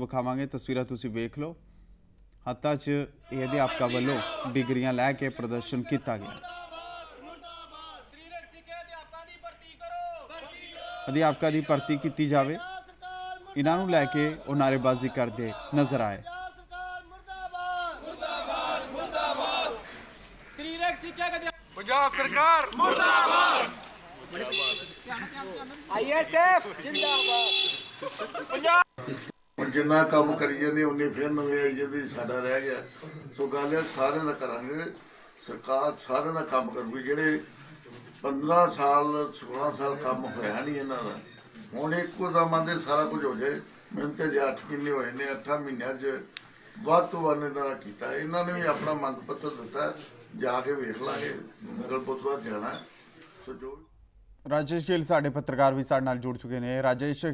ਵਿਖਾਵਾਂਗੇ ਤਸਵੀਰਾਂ ਤੁਸੀਂ ਵੇਖ ਲਓ। ਹੱਥਾਂ 'ਚ ਇਹ ਅਧਿਆਪਕਾਂ ਵੱਲੋਂ ਡਿਗਰੀਆਂ ਲੈ ਕੇ ਪ੍ਰਦਰਸ਼ਨ ਕੀਤਾ ਗਿਆ। ਮੁਰਦਾਬਾਦ ਅਧਿਆਪਕਾਂ ਦੀ ਭਰਤੀ ਕਰੋ ਅਧਿਆਪਕਾਂ ਦੀ ਭਰਤੀ ਕੀਤੀ ਜਾਵੇ। ਇਹਨਾਂ ਨੂੰ ਲੈ ਕੇ ਉਹ ਨਾਅਰੇਬਾਜ਼ੀ ਕਰਦੇ ਨਜ਼ਰ ਆਏ। ਮੁਰਦਾਬਾਦ ਮੁਰਦਾਬਾਦ ਮੁਰਦਾਬਾਦ। ਸਰੀਰਕ ਸਿੱਖਿਆ ਪੰਜਾਬ ਸਰਕਾਰ ਆਈਐਸਐਫ ਜਿੰਦਾਬਾਦ। ਹੁਣ ਜਿੰਨਾ ਕੰਮ ਕਰੀ ਜਾਂਦੇ, ਉਨੀ ਫਿਰ ਨਵੇਂ ਆਈ ਜਾਂਦੀ, ਸਾਡਾ ਰਹਿ ਗਿਆ। ਸੋ ਗੱਲ ਇਹ ਸਾਰਿਆਂ ਦਾ ਕਰਾਂਗੇ। ਸਰਕਾਰ ਸਾਰਿਆਂ ਦਾ ਕੰਮ ਕਰੂਗੀ। ਜਿਹੜੇ 15 ਸਾਲ 16 ਸਾਲ ਕੰਮ ਹੋਇਆ ਨਹੀਂ ਇਹਨਾਂ ਦਾ। ਹੁਣ ਇੱਕੋ ਦਮ ਆਂਦੇ ਸਾਰਾ ਕੁਝ ਹੋ ਜਾਏ। ਮੈਨੂੰ ਤੇ ਜੇ 8 ਮਹੀਨੇ ਹੋਏ ਨੇ 8 ਮਹੀਨਿਆਂ 'ਚ ਵੱਧ ਤੋਂ ਵੱਧ ਇਹਨਾਂ ਦਾ ਕੀਤਾ। ਇਹਨਾਂ ਨੇ ਵੀ ਆਪਣਾ ਮੰਗ ਪੱਤਰ ਦਿੱਤਾ। ਜਾ ਕੇ ਵੇਖ ਲਾਂਗੇ। ਮੰਗਲ ਬੁੱਧਵਾਰ ਜਾਣਾ। ਸੋ ਜੋ ਰਾਜੇਸ਼ ਗਿੱਲ ਸਾਡੇ ਪੱਤਰਕਾਰ ਵੀ ਸਾਡੇ ਨਾਲ ਜੁੜ ਚੁੱਕੇ ਨੇ। ਰਾਜੇਸ਼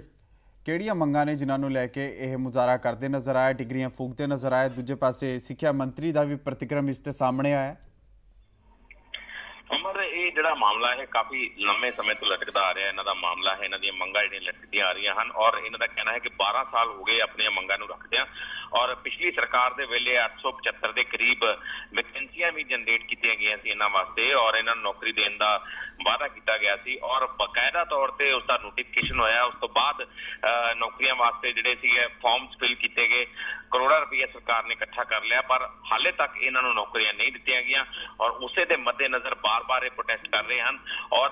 ਕਿਹੜੀਆਂ ਮੰਗਾਂ ਨੇ ਜਿਨ੍ਹਾਂ ਨੂੰ ਲੈ ਕੇ ਇਹ ਮੁਜ਼ਾਹਰਾ ਕਰਦੇ ਨਜ਼ਰ ਆਏ ਡਿਗਰੀਆਂ ਫੂਕਦੇ ਨਜ਼ਰ ਆਏ ਦੂਜੇ ਪਾਸੇ ਸਿੱਖਿਆ ਮੰਤਰੀ ਦਾ ਵੀ ਪ੍ਰਤੀਕਰਮ ਇਸ ਤੇ ਸਾਹਮਣੇ ਆਇਆ। ਅਮਰ ਇਹ ਜਿਹੜਾ ਮਾਮਲਾ ਹੈ, ਕਾਫੀ ਲੰਮੇ ਸਮੇਂ ਤੋਂ ਲਟਕਦਾ ਆ ਰਿਹਾ। ਇਹਨਾਂ ਦਾ ਮਾਮਲਾ ਹੈ, ਇਹਨਾਂ ਦੀਆਂ ਮੰਗਾਂ ਜਿਹੜੀਆਂ ਲਟਕਦੀਆਂ ਆ ਰਹੀਆਂ ਹਨ ਔਰ ਇਹਨਾਂ ਦਾ ਕਹਿਣਾ ਹੈ ਕਿ 12 ਸਾਲ ਹੋ ਗਏ ਆਪਣੀਆਂ ਮੰਗਾਂ ਨੂੰ ਰੱਖਦਿਆਂ ਔਰ ਪਿਛਲੀ ਸਰਕਾਰ ਦੇ ਵੇਲੇ 875 ਦੇ ਕਰੀਬ ਵੈਕੈਂਸੀਆਂ ਵੀ ਜਨਰੇਟ ਕੀਤੀਆਂ ਗਈਆਂ ਸੀ ਇਹਨਾਂ ਵਾਸਤੇ ਔਰ ਇਹਨਾਂ ਨੂੰ ਨੌਕਰੀ ਦੇਣ ਦਾ ਵਾਅਦਾ ਕੀਤਾ ਗਿਆ ਸੀ ਔਰ ਬਕਾਇਦਾ ਤੌਰ ਤੇ ਉਸ ਦਾ ਨੋਟੀਫਿਕੇਸ਼ਨ ਹੋਇਆ। ਉਸ ਤੋਂ ਬਾਅਦ ਅਹ, ਨੌਕਰੀਆਂ ਵਾਸਤੇ ਜਿਹੜੇ ਸੀਗੇ ਫਾਰਮਸ ਫਿਲ ਕੀਤੇ ਗਏ। ਕਰੋੜਾਂ ਰੁਪਏ ਸਰਕਾਰ ਨੇ ਇਕੱਠਾ ਕਰ ਲਿਆ ਪਰ ਹਾਲੇ ਤੱਕ ਇਹਨਾਂ ਨੂੰ ਨੌਕਰੀਆਂ ਨਹੀਂ ਦਿੱਤੀਆਂ ਗਈਆਂ ਔਰ ਉਸੇ ਦੇ ਮੱਦੇਨਜ਼ਰ ਬਾਰ-ਬਾਰ ਇਹ ਪ੍ਰੋਟੈਸਟ ਕਰ ਰਹੇ ਹਨ। ਔਰ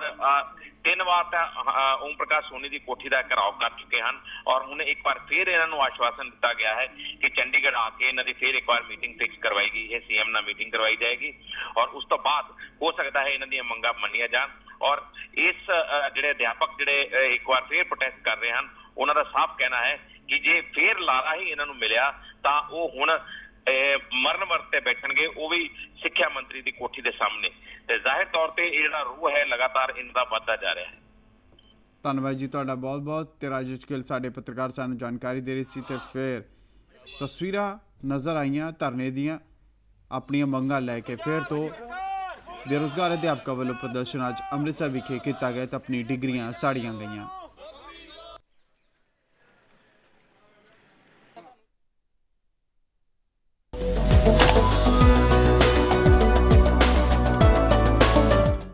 ਤਿੰਨ ਵਾਰ ਤਾਂ ਅਹ, ਓਮ ਪ੍ਰਕਾਸ਼ ਸੋਨੀ ਦੀ ਕੋਠੀ ਦਾ ਘਰਾਓ ਕਰ ਚੁੱਕੇ ਹਨ ਔਰ ਹੁਣ ਇੱਕ ਵਾਰ ਫਿਰ ਇਹਨਾਂ ਨੂੰ ਆਸ਼ਵਾਸਨ ਦਿੱਤਾ ਗਿਆ ਹੈ ਕਿ ਚੰਡੀਗੜ੍ਹ ਆ ਕੇ ਇਹਨਾਂ ਦੀ ਫਿਰ ਇੱਕ ਵਾਰ ਮੀਟਿੰਗ ਫਿਕਸ ਕਰਵਾਈ ਗਈ ਹੈ ਸੀਐਮ ਨਾਲ ਮੀਟਿੰਗ ਕਰਵਾਈ ਜਾਏਗੀ ਔਰ ਉਸ ਤੋਂ ਬਾਅਦ ਹੋ ਸਕਦਾ ਹੈ ਇਹਨਾਂ ਦੀਆਂ ਮੰਗਾਂ ਮੰਨੀਆਂ ਜਾਣ ਔਰ ਇਸ ਅਹ, ਜਿਹੜੇ ਅਧਿਆਪਕ ਜਿਹੜੇ ਅਹ, ਇੱਕ ਵਾਰ ਫਿਰ ਪ੍ਰੋਟੈਸਟ ਕਰ ਰਹੇ ਹਨ ਉਹਨਾਂ ਦਾ ਸਾਫ਼ ਕਹਿਣਾ ਹੈ ਕਿ ਜੇ ਫੇਰ ਲਾਰਾ ਹੀ ਇਹਨਾਂ ਨੂੰ ਮਿਲਿਆ ਤਾਂ ਉਹ ਹੁਣ ਅਹ, ਮਰਨ ਵਰਤ ਬੈਠਣਗੇ, ਉਹ ਵੀ ਸਿੱਖਿਆ ਮੰਤਰੀ ਦੀ ਕੋਠੀ ਦੇ ਸਾਹਮਣੇ। ਤੇ ਜ਼ਾਹਿਰ ਤੌਰ ਤੇ ਇਹ ਜਿਹੜਾ ਰੂਹ ਹੈ, ਲਗਾਤਾਰ ਇਹਨਾਂ ਵੱਧਦਾ ਜਾ ਰਿਹਾ ਹੈ। ਧੰਨਵਾਦ ਜੀ ਤੁਹਾਡਾ ਬਹੁਤ-ਬਹੁਤ। ਤੇ ਰਾਜੇਸ਼ ਗਿੱਲ ਸਾਡੇ ਪੱਤਰਕਾਰ ਸਾਨੂੰ ਜਾਣਕਾਰੀ ਦੇ ਰਹੇ ਸੀ ਤੇ ਫਿਰ ਤਸਵੀਰਾਂ ਨਜ਼ਰ ਆਈਆਂ ਧਰਨੇ ਦੀਆਂ, ਆਪਣੀਆਂ ਮੰਗਾਂ ਲੈ ਕੇ ਫਿਰ ਤੋਂ ਬੇਰੁਜ਼ਗਾਰ ਅਧਿਆਪਕਾਂ ਵੱਲੋਂ ਪ੍ਰਦਰਸ਼ਨ ਅੱਜ ਅੰਮ੍ਰਿਤਸਰ ਵਿਖੇ ਕੀਤਾ ਗਿਆ ਤੇ ਆਪਣੀ ਡਿਗਰੀਆਂ ਸਾੜੀਆਂ ਗਈਆਂ।